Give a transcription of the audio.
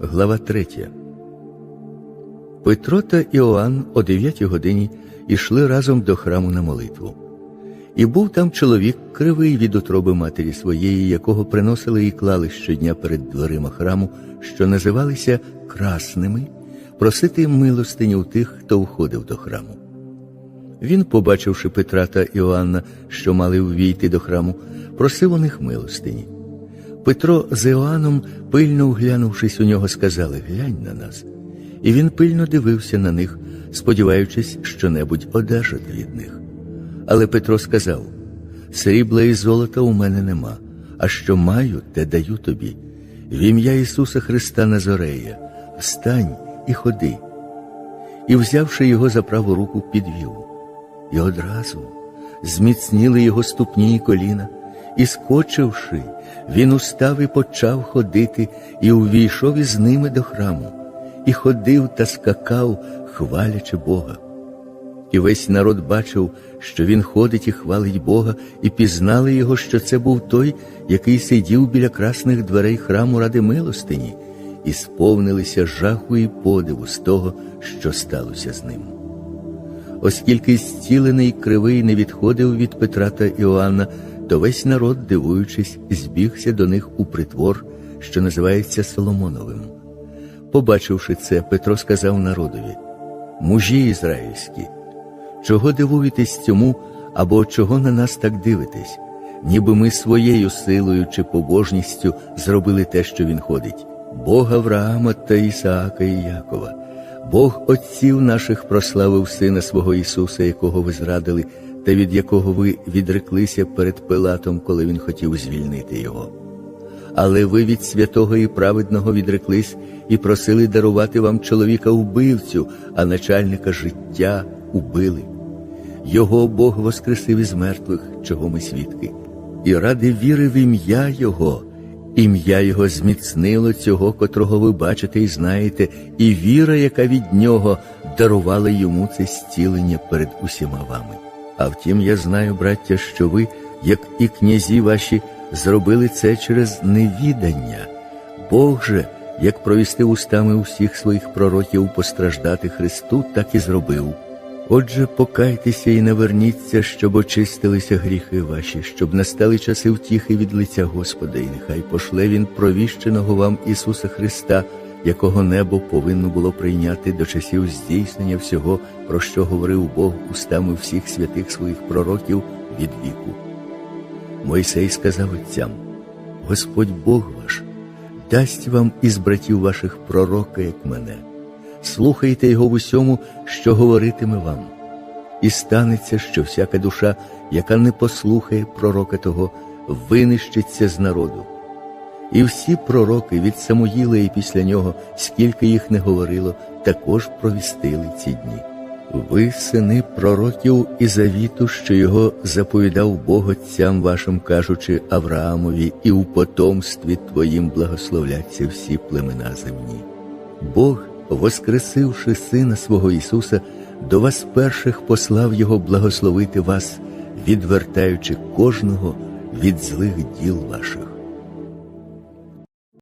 Глава 3 Петро та Іоанн о дев'ятій годині ішли разом до храму на молитву. І був там чоловік, кривий від утроби матері своєї, якого приносили і клали щодня перед дверима храму, що називалися красними, просити милостині у тих, хто входив до храму. Він, побачивши Петра та Іоанна, що мали ввійти до храму, просив у них милостині. Петро з Іоанном, пильно вглянувшись у нього, сказали Глянь на нас. І він пильно дивився на них, сподіваючись, що небудь одержати від них. Але Петро сказав: Срібла і золота у мене нема, а що маю, те даю тобі. В ім'я Ісуса Христа Назорея, встань і ходи. І, взявши його за праву руку, підвів. І одразу зміцніли його ступні і коліна, і, скочивши, він устав і почав ходити, і увійшов із ними до храму, і ходив та скакав, хвалячи Бога. І весь народ бачив, що він ходить і хвалить Бога, і пізнали його, що це був той, який сидів біля красних дверей храму ради милостині, і сповнилися жаху і подиву з того, що сталося з ним. Оскільки зцілений кривий не відходив від Петра та Іоанна, то весь народ, дивуючись, збігся до них у притвор, що називається Соломоновим. Побачивши це, Петро сказав народові: Мужі ізраїльські, чого дивуєтесь цьому, або чого на нас так дивитесь, ніби ми своєю силою чи побожністю зробили те, що він ходить, Бога Авраама та Ісаака і Якова. Бог отців наших прославив Сина свого Ісуса, якого ви зрадили, та від якого ви відреклися перед Пилатом, коли Він хотів звільнити Його. Але ви від святого і праведного відреклись і просили дарувати вам чоловіка убивцю, а начальника життя убили. Його Бог воскресив із мертвих, чого ми свідки, і ради віри в ім'я Його. Ім'я Його зміцнило цього, котрого ви бачите і знаєте, і віра, яка від нього дарувала йому це зцілення перед усіма вами. А втім, я знаю, браття, що ви, як і князі ваші, зробили це через невідання. Бог же, як провісти устами усіх своїх пророків постраждати Христу, так і зробив. Отже, покайтеся і наверніться, щоб очистилися гріхи ваші, щоб настали часи втіхи від лиця Господа, і нехай пошле Він провіщеного вам Ісуса Христа, якого небо повинно було прийняти до часів здійснення всього, про що говорив Бог устами всіх святих своїх пророків від віку. Мойсей сказав отцям: Господь Бог ваш дасть вам із братів ваших пророка, як мене слухайте його в усьому, що говоритиме вам. І станеться, що всяка душа, яка не послухає пророка того, винищиться з народу. І всі пророки від Самуїла і після нього, скільки їх не говорило, також провістили ці дні. Ви, сини пророків і завіту, що його заповідав Бог отцям вашим, кажучи Авраамові, і у потомстві твоїм благословляться всі племена земні. Бог воскресивши Сина свого Ісуса, до вас перших послав Його благословити вас, відвертаючи кожного від злих діл ваших.